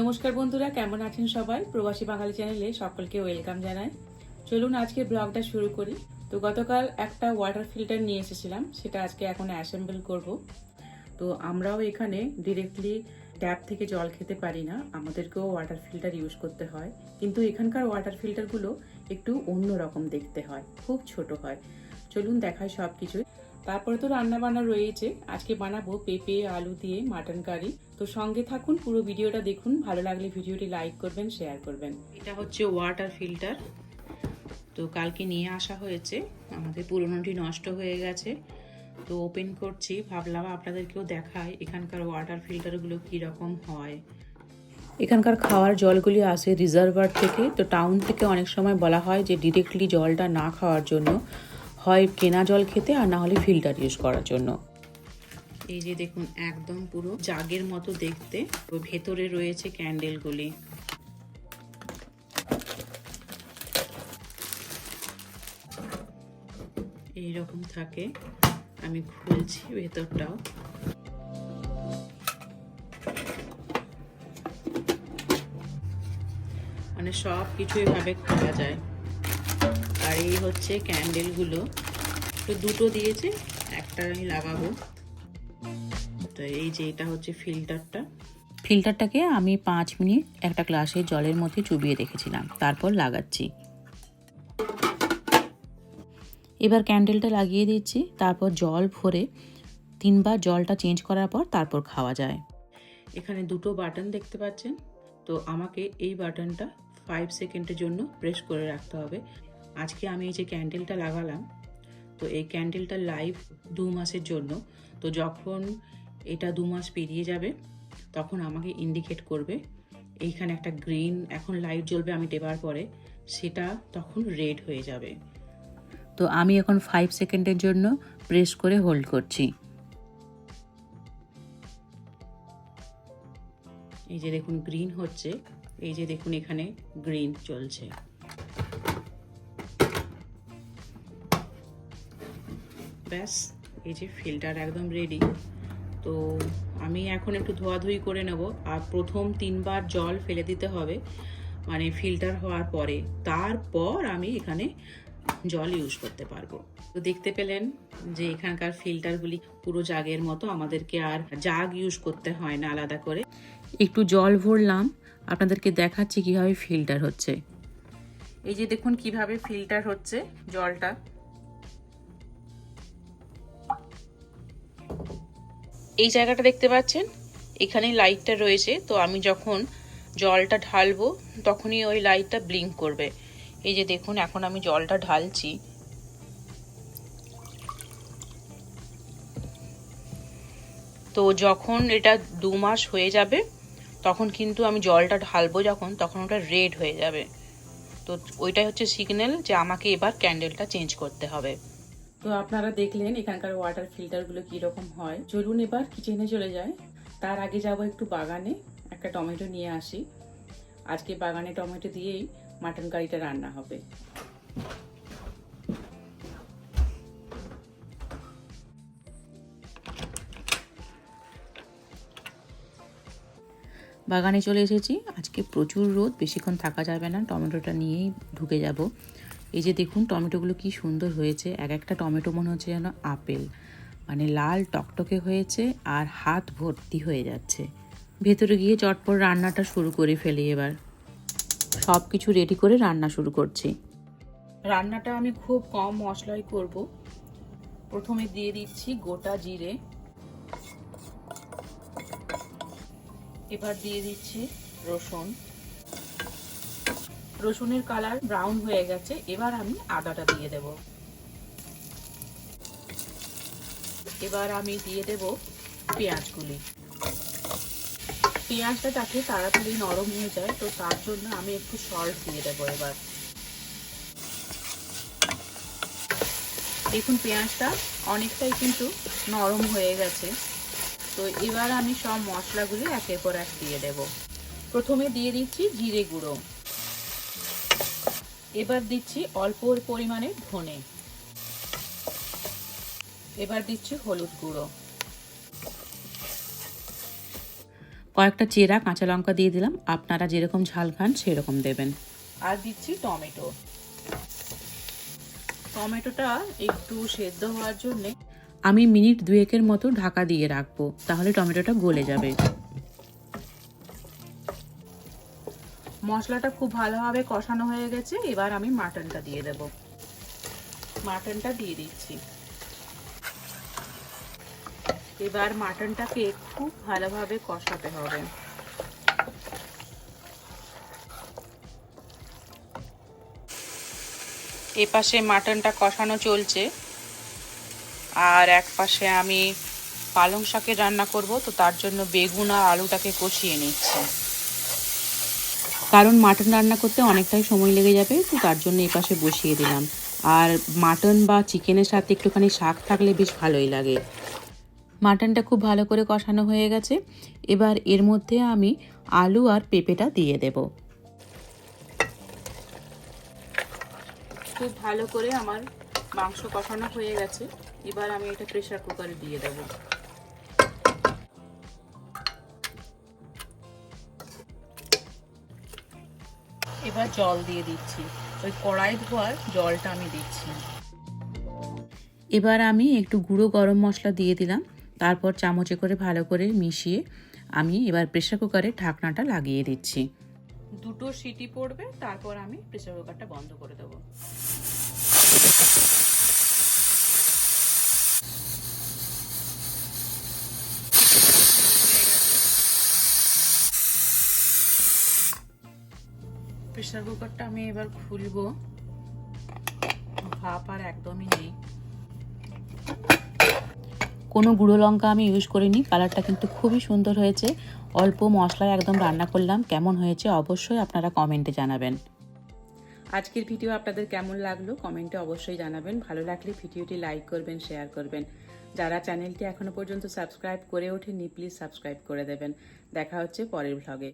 নমস্কার বন্ধুরা, কেমন আছেন সবাই? প্রবাসী বাঙালি চ্যানেলে সকলকে ওয়েলকাম জানাই। চলুন আজকে ব্লগটা শুরু করি। তো গতকাল একটা ওয়াটার ফিল্টার নিয়ে এসেছিলাম, সেটা আজকে এখন অ্যাসেম্বল করব। তো আমরাও এখানে ডিরেক্টলি ট্যাপ থেকে জল খেতে পারি না, আমাদেরকেও ওয়াটার ফিল্টার ইউজ করতে হয়। কিন্তু এখানকার ওয়াটার ফিল্টারগুলো একটু অন্য রকম দেখতে হয়, খুব ছোট হয়। চলুন দেখায় সব কিছুই তারপরে তো রান্না বান্না রয়েছে আজকে বানাবো পেঁপে আলু দিয়ে মাটন কারি। তো সঙ্গে থাকুন পুরো ভিডিওটা দেখুন। ভালো লাগলে ভিডিওটি লাইক করবেন শেয়ার করবেন। এটা হচ্ছে ওয়াটার ফিল্টার। তো কালকে নিয়ে আসা হয়েছে। আমাদের পুরোনোটি নষ্ট হয়ে গেছে। তো ওপেন করছি। ভাবলাম আপনাদেরকেও দেখায় এখানকার ওয়াটার ফিল্টারগুলো কীরকম হয়। এখানকার খাওয়ার জলগুলি আসে রিজার্ভার থেকে। তো টাউন থেকে অনেক সময় বলা হয় যে ডিরেক্টলি জলটা না খাওয়ার জন্য। হয় কেনা জল খেতে আর না হলে ফিল্টার ইউজ করার জন্য। এই যে দেখুন, একদম পুরো জাগের মতো দেখতে। ভেতরে রয়েছে ক্যান্ডেলগুলি এইরকম থাকে। আমি খুলছি ভেতরটাও। মানে সব কিছু এভাবে খোলা যায়। আর এই হচ্ছে ক্যান্ডেলগুলো তো দুটো দিয়েছে একটা আমি লাগাবো। তো এই যে এটা হচ্ছে ফিল্টারটা ফিল্টারটাকে আমি পাঁচ মিনিট একটা গ্লাসে জলের মধ্যে চুবিয়ে রেখেছিলাম তারপর লাগাচ্ছি। এবার ক্যান্ডেলটা লাগিয়ে দিচ্ছি তারপর জল ভরে তিনবার জলটা চেঞ্জ করার পর তারপর খাওয়া যায়। এখানে দুটো বাটন দেখতে পাচ্ছেন। তো আমাকে এই বাটনটা ফাইভ সেকেন্ডের জন্য প্রেস করে রাখতে হবে। আজকে আমি এই যে ক্যান্ডেলটা লাগালাম, তো এই ক্যান্ডেলটা লাইভ দু মাসের জন্য। তো যখন এটা দু মাস পেরিয়ে যাবে, তখন আমাকে ইন্ডিকেট করবে, এইখানে একটা গ্রিন এখন লাইট জ্বলবে, আমি দেবার পরে সেটা তখন রেড হয়ে যাবে। তো আমি এখন ফাইভ সেকেন্ডের জন্য প্রেস করে হোল্ড করছি। এই যে দেখুন গ্রিন হচ্ছে, এই যে দেখুন, এখানে গ্রিন চলছে। ব্যাস, এই যে ফিল্টার একদম রেডি তো আমি এখন একটু ধোয়াধুয়ি করে নেব। আর প্রথম তিনবার জল ফেলে দিতে হবে মানে ফিল্টার হওয়ার পরে। তারপর আমি এখানে জল ইউজ করতে পারব। তো দেখতে পেলেন যে এখানকার ফিল্টারগুলি পুরো জাগের মতো, আমাদেরকে আর জাগ ইউজ করতে হয় না আলাদা করে। একটু জল ভরলাম, আপনাদেরকে দেখাচ্ছি কীভাবে ফিল্টার হচ্ছে। এই যে দেখুন কীভাবে ফিল্টার হচ্ছে জলটা। এই জায়গাটা দেখতে পাচ্ছেন? এখানে লাইটটা রয়েছে। তো আমি যখন জলটা ঢালবো, তখনই ওই লাইটটা ব্লিঙ্ক করবে। এই যে দেখুন, এখন আমি জলটা ঢালছি। তো যখন এটা দু মাস হয়ে যাবে, তখন কিন্তু আমি জলটা ঢালবো যখন, তখন ওটা রেড হয়ে যাবে। তো ওইটাই হচ্ছে সিগন্যাল যে আমাকে এবার ক্যান্ডেলটা চেঞ্জ করতে হবে। তো আপনারা দেখলেন এখানকার ওয়াটার ফিল্টারগুলো কীরকম হয়। চলুন এবার কিচেনে চলে যায় তার আগে যাব একটু বাগানে, একটা টমেটো নিয়ে আসি। আজকে বাগানে টমেটো দিয়েই মাটন কারিটা রান্না হবে। বাগানে চলে এসেছি। আজকে প্রচুর রোদ, বেশিক্ষণ থাকা যাবে না। টমেটোটা নিয়েই ঢুকে যাব। এই যে দেখুন, টমেটোগুলো কি সুন্দর হয়েছে। এক একটা টমেটো মনে হচ্ছে যেন আপেল। মানে লাল টকটকে হয়েছে আর হাত ভর্তি হয়ে যাচ্ছে। ভেতরে গিয়ে চটপট রান্নাটা শুরু করে ফেলি এবার। সব কিছু রেডি করে রান্না শুরু করছি। রান্নাটা আমি খুব কম মশলাই করব। প্রথমে দিয়ে দিচ্ছি গোটা জিরে। এবার দিয়ে দিচ্ছি রসুন। রসুনের কালার ব্রাউন হয়ে গেছে, এবার আমি আদাটা দিয়ে দেব। এবার আমি দিয়ে দেব পেঁয়াজগুলি। পেঁয়াজটা যাতে তাড়াতাড়ি নরম হয়ে যায়, তো তার জন্য আমি একটু সল্ট দিয়ে দেবো এবার। দেখুন, পেঁয়াজটা অনেকটাই কিন্তু নরম হয়ে গেছে। তো এবার আমি সব মশলাগুলি একের পর এক দিয়ে দেব। প্রথমে দিয়ে দিচ্ছি জিরে গুঁড়ো। এবার দিচ্ছি অল্প পরিমাণে ধনে। এবার দিচ্ছি হলুদ গুঁড়ো। কয়েকটা চেরা কাঁচা লঙ্কা দিয়ে দিলাম। আপনারা যেরকম ঝাল খান সেরকম দেবেন। আর দিচ্ছি টমেটো। টমেটোটা একটু সেদ্ধ হওয়ার জন্যে আমি মিনিট দুয়েকের মতো ঢাকা দিয়ে রাখব তাহলে টমেটোটা গলে যাবে। মশলাটা খুব ভালোভাবে কষানো হয়ে গেছে, এবার আমি মাটনটা দিয়ে দেব। মাটনটা দিয়ে দিচ্ছি। এবার মাটনটাকে খুব ভালোভাবে কষাতে হবে। এ পাশে মাটনটা কষানো চলছে। আর এক পাশে আমি পালং শাকের রান্না করব, তো তার জন্য বেগুন আর আলুটাকে কষিয়ে নিচ্ছি। কারণ মাটন রান্না করতে অনেকটাই সময় লেগে যাবে, তো তার জন্য এই পাশে বসিয়ে দিলাম। আর মাটন বা চিকেনের সাথে একটুখানি শাক থাকলে বেশ ভালোই লাগে। মাটনটা খুব ভালো করে কষানো হয়ে গেছে। এবার এর মধ্যে আমি আলু আর পেঁপেটা দিয়ে দেব। খুব ভালো করে আমার মাংস কষানো হয়ে গেছে। এবার আমি এটা প্রেসার কুকারে দিয়ে দেব। এবার জল দিয়ে দিচ্ছি। ওই কড়াই ধোয়ার জলটা আমি দিচ্ছি। এবার আমি একটু গুঁড়ো গরম মশলা দিয়ে দিলাম। তারপর চামচে করে ভালো করে মিশিয়ে আমি এবার প্রেশার কুকারে ঢাকনাটা লাগিয়ে দিচ্ছি। দুটো সিটি পড়বে তারপর আমি প্রেশার কুকারটা বন্ধ করে দেবো। প্রেসার কুকারটা আমি এবার খুলবো। ভাপ আর একদমই নেই। কোনো গুঁড়ো লঙ্কা আমি ইউজ করিনি কালারটা কিন্তু খুবই সুন্দর হয়েছে। অল্প মশলায় একদম রান্না করলাম, কেমন হয়েছে অবশ্যই আপনারা কমেন্টে জানাবেন। আজকের ভিডিও আপনাদের কেমন লাগল কমেন্টে অবশ্যই জানাবেন। ভালো লাগলে ভিডিওটি লাইক করবেন শেয়ার করবেন। যারা চ্যানেলটি এখনও পর্যন্ত সাবস্ক্রাইব করে ওঠেনি প্লিজ সাবস্ক্রাইব করে দেবেন। দেখা হচ্ছে পরের ভ্লগে